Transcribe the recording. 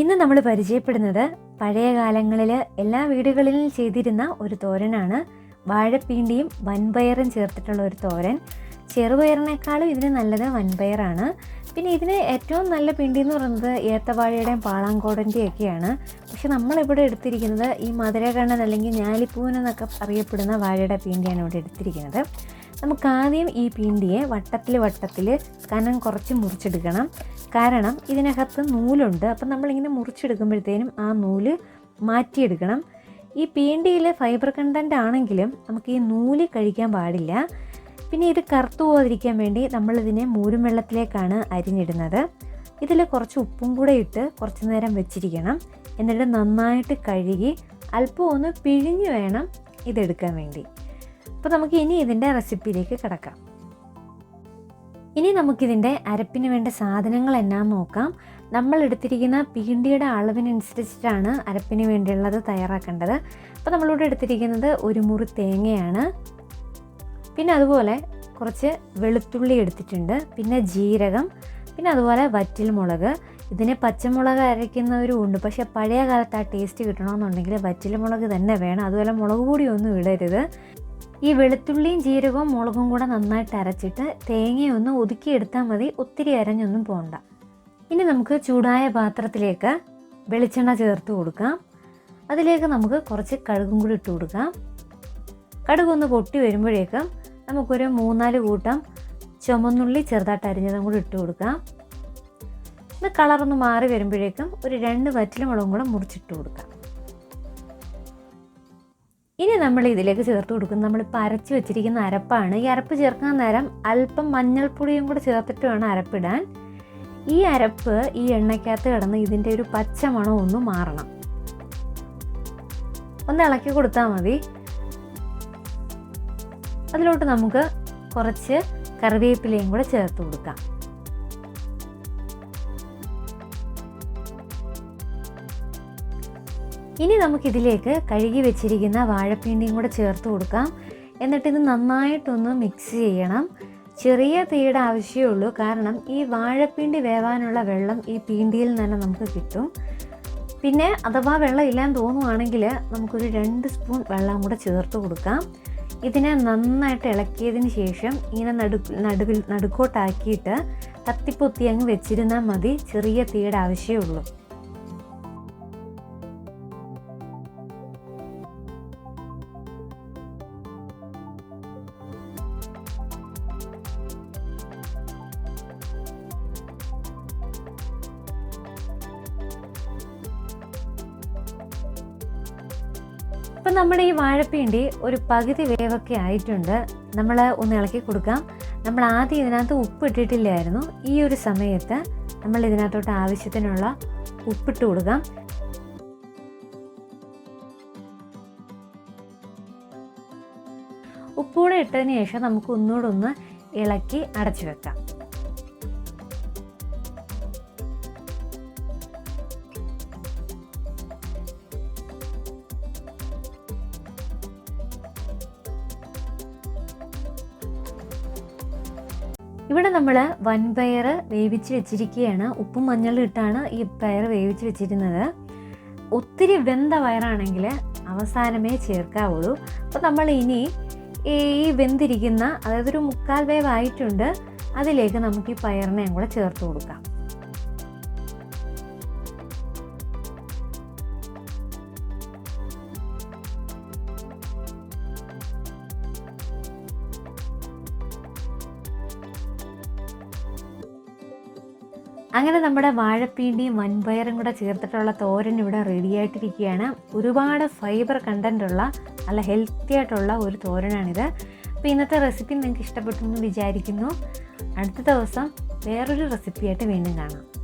ഇന്ന് നമ്മൾ പരിചയപ്പെടുന്നത് പഴയ കാലങ്ങളിൽ എല്ലാ വീടുകളിലും ചെയ്തിരുന്ന ഒരു തോരനാണ്. വാഴപ്പീണ്ടിയും വൻപയറും ചേർത്തിട്ടുള്ള ഒരു തോരൻ. ചെറുപയറിനേക്കാളും ഇതിന് നല്ലത് വൻപയറാണ്. പിന്നെ ഇതിന് ഏറ്റവും നല്ല പിണ്ടി എന്ന് പറയുന്നത് ഏത്തവാഴയുടെയും പാളാങ്കോടന്റെയും ഒക്കെയാണ് പക്ഷെ നമ്മളിവിടെ എടുത്തിരിക്കുന്നത് ഈ മധുരകണ്ണൻ അല്ലെങ്കിൽ ഞാലിപ്പൂവൻ എന്നൊക്കെ അറിയപ്പെടുന്ന വാഴയുടെ പിണ്ടിയാണ് ഇവിടെ എടുത്തിരിക്കുന്നത്. നമുക്ക് ആദ്യം ഈ പിണ്ടിയെ വട്ടത്തിൽ വട്ടത്തിൽ കനം കുറച്ച് മുറിച്ചെടുക്കണം. കാരണം ഇതിനകത്ത് നൂലുണ്ട്. അപ്പം നമ്മളിങ്ങനെ മുറിച്ചെടുക്കുമ്പോഴത്തേനും ആ നൂൽ മാറ്റിയെടുക്കണം. ഈ പീണ്ടിയിൽ ഫൈബർ കണ്ടന്റ് ആണെങ്കിലും നമുക്ക് ഈ നൂൽ കഴിക്കാൻ പാടില്ല. പിന്നെ ഇത് കറുത്തു പോകാതിരിക്കാൻ വേണ്ടി നമ്മളിതിനെ മൂരും വെള്ളത്തിലേക്കാണ് അരിഞ്ഞിടുന്നത്. ഇതിൽ കുറച്ച് ഉപ്പും കൂടെ ഇട്ട് കുറച്ച് നേരം വെച്ചിരിക്കണം. എന്നിട്ട് നന്നായിട്ട് കഴുകി അല്പം ഒന്ന് പിഴിഞ്ഞ് വേണം ഇതെടുക്കാൻ വേണ്ടി. അപ്പോൾ നമുക്ക് ഇനി ഇതിന്റെ റെസിപ്പിയിലേക്ക് കിടക്കാം. ഇനി നമുക്കിതിന്റെ അരപ്പിന് വേണ്ട സാധനങ്ങൾ എന്നാന്ന് നോക്കാം. നമ്മൾ എടുത്തിരിക്കുന്ന പീണ്ടിയുടെ അളവിനനുസരിച്ചിട്ടാണ് അരപ്പിന് വേണ്ടിയുള്ളത് തയ്യാറാക്കേണ്ടത്. അപ്പോൾ നമ്മളിവിടെ എടുത്തിരിക്കുന്നത് ഒരു മുറി തേങ്ങയാണ്. പിന്നെ അതുപോലെ കുറച്ച് വെളുത്തുള്ളി എടുത്തിട്ടുണ്ട്. പിന്നെ ജീരകം. പിന്നെ അതുപോലെ വറ്റിൽ മുളക്. ഇതിന് പച്ചമുളക് അരയ്ക്കുന്നവരും ഉണ്ട്. പക്ഷേ പഴയ കാലത്ത് ആ ടേസ്റ്റ് കിട്ടണമെന്നുണ്ടെങ്കിൽ വറ്റിൽ മുളക് തന്നെ വേണം. അതുപോലെ മുളക് പൊടിയൊന്നും ഇടരുത്. ഈ വെളുത്തുള്ളിയും ജീരകവും മുളകും കൂടെ നന്നായിട്ട് അരച്ചിട്ട് തേങ്ങയൊന്ന് ഒതുക്കിയെടുത്താൽ മതി. ഒത്തിരി അരഞ്ഞൊന്നും പോകണ്ട ഇനി നമുക്ക് ചൂടായ പാത്രത്തിലേക്ക് വെളിച്ചെണ്ണ ചേർത്ത് കൊടുക്കാം. അതിലേക്ക് നമുക്ക് കുറച്ച് കടുകും കൂടി ഇട്ട് കൊടുക്കാം. കടുകൊന്ന് പൊട്ടി വരുമ്പോഴേക്കും നമുക്കൊരു മൂന്നാൽ കൂട്ടം ചുമന്നുള്ളി ചെറുതായിട്ട് അരിഞ്ഞതും കൂടി ഇട്ട് കൊടുക്കാം. ഇത് കളറൊന്ന് മാറി വരുമ്പോഴേക്കും ഒരു രണ്ട് വറ്റലുമുളകും കൂടെ മുറിച്ചിട്ട് കൊടുക്കാം. ഇനി നമ്മൾ ഇതിലേക്ക് ചേർത്ത് കൊടുക്കുന്നത് നമ്മൾ അരച്ച് വെച്ചിരിക്കുന്ന അരപ്പാണ്. ഈ അരപ്പ് ചേർക്കാൻ നേരം അല്പം മഞ്ഞൾപ്പൊടിയും കൂടെ ചേർത്തിട്ട് വേണം അരപ്പിടാൻ. ഈ അരപ്പ് ഈ എണ്ണയ്ക്കകത്ത് കിടന്ന് ഇതിന്റെ ഒരു പച്ച മണം ഒന്ന് മാറണം. ഒന്ന് ഇളക്കി കൊടുത്താൽ മതി. അതിലോട്ട് നമുക്ക് കുറച്ച് കറിവേപ്പിലയും കൂടെ ചേർത്ത് കൊടുക്കാം. ഇനി നമുക്കിതിലേക്ക് കഴുകി വെച്ചിരിക്കുന്ന വാഴപ്പിണ്ടിയും കൂടെ ചേർത്ത് കൊടുക്കാം. എന്നിട്ട് ഇത് നന്നായിട്ടൊന്ന് മിക്സ് ചെയ്യണം. ചെറിയ തീയുടെ ആവശ്യമേ ഉള്ളൂ. കാരണം ഈ വാഴപ്പിണ്ടി വേവാനുള്ള വെള്ളം ഈ പീണ്ടിയിൽ നിന്ന് നമുക്ക് കിട്ടും. പിന്നെ അഥവാ വെള്ളം ഇല്ലാന്ന് തോന്നുവാണെങ്കിൽ നമുക്കൊരു രണ്ട് സ്പൂൺ വെള്ളം കൂടെ ചേർത്ത് കൊടുക്കാം. ഇതിനെ നന്നായിട്ട് ഇളക്കിയതിന് ശേഷം ഇങ്ങനെ നടു നടുവിൽ നടുക്കോട്ടാക്കിയിട്ട് കത്തിപ്പൊത്തി അങ്ങ് വെച്ചിരുന്നാൽ മതി. ചെറിയ തീയുടെ ആവശ്യമേ ഇപ്പം നമ്മുടെ ഈ വാഴപ്പിണ്ടി ഒരു പകുതി വേവൊക്കെ ആയിട്ടുണ്ട്. നമ്മൾ ഒന്ന് ഇളക്കി കൊടുക്കാം. നമ്മൾ ആദ്യം ഇതിനകത്ത് ഉപ്പ് ഇട്ടിട്ടില്ലായിരുന്നു. ഈ ഒരു സമയത്ത് നമ്മൾ ഇതിനകത്തോട്ട് ആവശ്യത്തിനുള്ള ഉപ്പിട്ട് കൊടുക്കാം. ഉപ്പൂടെ ഇട്ടതിന് ശേഷം നമുക്ക് ഒന്നുകൂടെ ഒന്ന് ഇളക്കി അടച്ചു വെക്കാം. ഇവിടെ നമ്മൾ വൻപയർ വേവിച്ച് വെച്ചിരിക്കുകയാണ്. ഉപ്പും മഞ്ഞളും ഇട്ടാണ് ഈ പയർ വേവിച്ച് വെച്ചിരുന്നത് ഒത്തിരി വെന്ത പയറാണെങ്കിൽ അവസാനമേ ചേർക്കാവുള്ളൂ. അപ്പോൾ നമ്മൾ ഇനി ഈ വെന്തിരിക്കുന്ന അതായത് ഒരു മുക്കാൽ വേവായിട്ടുണ്ട് അതിലേക്ക് നമുക്ക് ഈ പയറിനെയും കൂടെ ചേർത്ത് കൊടുക്കാം. അങ്ങനെ നമ്മുടെ വാഴപ്പീണ്ടിയും വൻപയറും കൂടെ ചേർത്തിട്ടുള്ള തോരൻ ഇവിടെ റെഡി ആയിട്ടിരിക്കുകയാണ്. ഒരുപാട് ഫൈബർ കണ്ടന്റ് ഉള്ള നല്ല ഹെൽത്തി ആയിട്ടുള്ള ഒരു തോരനാണിത്. അപ്പോൾ ഇന്നത്തെ റെസിപ്പി നിങ്ങൾക്ക് ഇഷ്ടപ്പെട്ടു എന്ന് വിചാരിക്കുന്നു. അടുത്ത ദിവസം വേറൊരു റെസിപ്പിയായിട്ട് വീണ്ടും കാണാം.